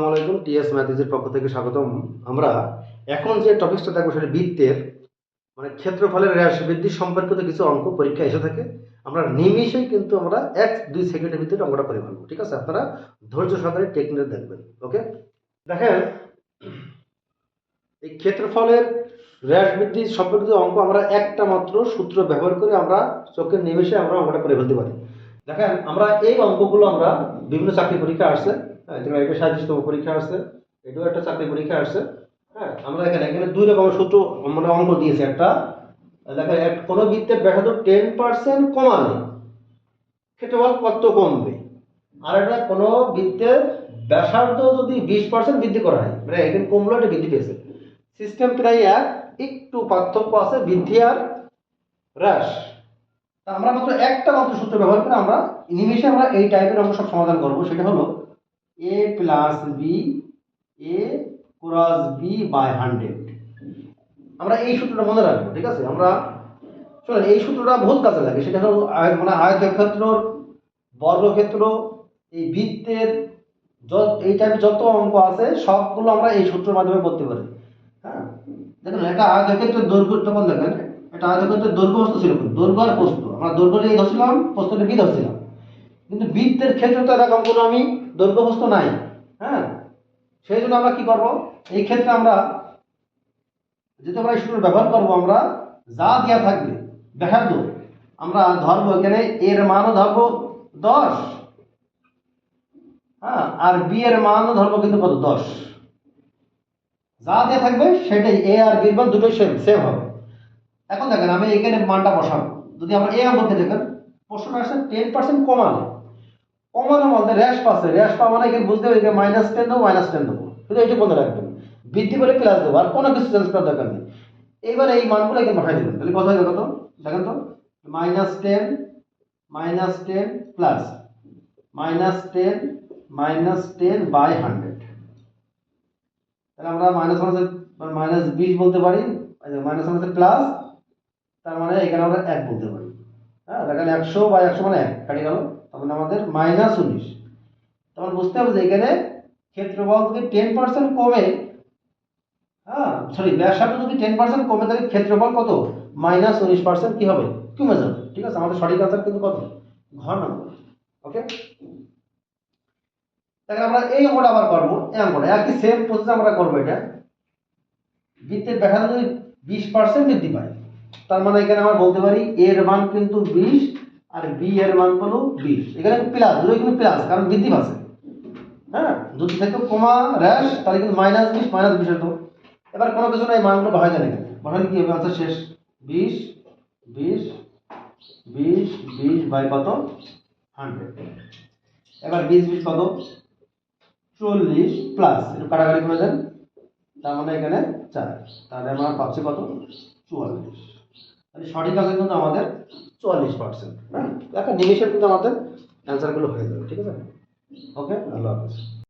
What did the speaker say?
আসসালামাইকুম টিএস ম্যাথিজের পক্ষ থেকে স্বাগতম। আমরা এখন যে টপিকসটা দেখব সেটা বৃত্তের মানে ক্ষেত্রফলের হ্রাস বৃদ্ধি সম্পর্কিত কিছু অঙ্ক, পরীক্ষা এসে থাকে। আমরা নিমিষেই কিন্তু আমরা এক, দুই সেকেন্ডের ভিতরে অঙ্কটা করে ঠিক আছে? আপনারা ধৈর্য সহকারে টেকনিক দেখবেন ওকে দেখেন, এই ক্ষেত্রফলের হ্রাস বৃদ্ধি সম্পর্কিত অঙ্ক আমরা একটা মাত্র সূত্র ব্যবহার করে আমরা চোখের নিমেষে আমরা অঙ্কটা করে ফেলতে পারি। দেখেন, আমরা এই অঙ্কগুলো আমরা বিভিন্ন চাকরি পরীক্ষা আসছে যেমন এটা সাহিত্যতম পরীক্ষা আসছে, এটাও একটা চাকরি পরীক্ষা আসছে। হ্যাঁ আমরা এখানে এখানে দুই রকমের সূত্র মানে অঙ্ক দিয়েছে। একটা দেখেন এক- কোনো বৃত্তের ব্যাসার্ধ টেন পার্সেন্ট কমালে ক্ষেত্রফল কত কমবে? আর একটা, কোনো বৃত্তের ব্যাসার্ধ যদি বিশ পার্সেন্ট বৃদ্ধি করা হয় মানে এখানে কমলো এটা বৃদ্ধি পেয়েছে। সিস্টেম প্রায় এক, একটু পার্থক্য আছে বৃদ্ধি আর হ্রাস। তা আমরা মাত্র একটা মাত্র সূত্র ব্যবহার করে আমরা নিমিশে আমরা এই টাইপের অঙ্ক সব সমাধান করব। সেটা হলো A plus B A cross B by hundred আমরা এই সূত্রটা মনে রাখব, ঠিক আছে? আমরা চলেন এই সূত্রটা বহুত কাজে লাগে। সেটা হলো মানে আয়তক্ষেত্র বর্গক্ষেত্র, এই বৃত্তের এই টাইপের যত অঙ্ক আছে, সবগুলো আমরা এই সূত্রের মাধ্যমে করতে পারি। হ্যাঁ? দেখুন, একটা আয়তক্ষেত্রের দৈর্ঘ্য তখন দেখেন, একটা আয়তক্ষেত্রের দৈর্ঘ্য বস্তু ছিল। দৈর্ঘ্য আর প্রস্থ আমরা দৈর্ঘ্য এই ধরছিলাম প্রস্থটা বি ধরছিলাম। কিন্তু বৃত্তের ক্ষেত্রে তো এরকম কোনো আমি দৈর্ঘ্য বস্তু নাই হ্যাঁ? সেই জন্য আমরা কি করব? এই ক্ষেত্রে আমরা যেহেতু আমরা সূত্র ব্যবহার করব, আমরা যা দেওয়া থাকবে ব্যাসার্ধ আমরা ধরবো এখানে এর মানও ধরবো দশ হ্যাঁ? আর বি এর মানও ধরবো কিন্তু কত? দশ। যা দেওয়া থাকবে সেটাই, এ আর বি মান দুটোই সেম সেম হবে। এখন দেখেন আমি এখানে মানটা বসাবো। যদি আমরা এ অঙ্ককে দেখেন, প্রশ্নটা আসছে টেন পার্সেন্ট কমালে। কমানো বলতে র্যাশ পাচ্ছে। র্যাশ পাওয়া মানে এখানে বুঝতে হবে মাইনাস টেন দেবো মাইনাস টেন দেবো। কিন্তু এইটা মনে রাখবেন। বৃদ্ধি করে প্লাস দেবো, আর কোনো কিছু চেঞ্জ করার দরকার নেই। এইবার এই মানগুলো এখানে বসাই দেবেন। তাহলে হয়ে গেল তো? দেখেন তো। Minus ten minus ten plus minus ten minus ten by hundred তাহলে আমরা মাইনাস মাইনাস মাইনাস বিশ বলতে পারি। মাইনাস মাইনাস প্লাস তার মানে এখানে আমরা এক বলতে পারি। হ্যাঁ দেখেন একশো বা একশো মানে এক কাটি গেল। তখন আমাদের মাইনাস উনিশ। তখন বুঝতে হবে যে এখানে ক্ষেত্রফল যদি টেন পার্সেন্ট কমে হ্যাঁ সরি ব্যাসার্ধ যদি টেন পার্সেন্ট কমে, তাহলে ক্ষেত্রফল কত? মাইনাস উনিশ পার্সেন্ট কী হবে? কমে যাবে। ঠিক আছে? আমাদের সঠিক আনসার কিন্তু কত? ঘর নম্বর ওকে তাহলে আমরা এই অঙ্কটা আবার করব, এই অঙ্কটা। একই সেম প্রসেস আমরা করব এটা। বৃত্তের ব্যাসার্ধ যদি বিশ পার্সেন্ট বৃদ্ধি পায়, তার মানে এখানে আমরা বলতে পারি এর মান কিন্তু বিশ আর বি এর মান হলো বিশ। এখানে প্লাস দুটোই কিন্তু প্লাস কারণ বৃদ্ধি পাচ্ছে হ্যাঁ? যদি থেকে কমা র্যাশ তাহলে কিন্তু মাইনাস বিশ মাইনাস বিশ হতো। এবার কোনো কিছু না এই মানগুলো বসাই যাবে এখানে। কি হবে? আনসার শেষ। বিশ বিশ বিশ বিশ বাই কত? হান্ড্রেড এবার বিশ বিশ কত? চল্লিশ প্লাস একটু কাটাকাটি করে দেন। তার মানে এখানে চার। তাহলে আমরা পাচ্ছি কত? চুয়াল্লিশ। তাহলে সঠিক আছে কিন্তু আমাদের চুয়াল্লিশ পার্সেন্ট হ্যাঁ? একটা নিমিশের কিন্তু আমাদের অ্যান্সারগুলো হয়ে যাবে, ঠিক আছে? ওকে আল্লাহ হাফিজ।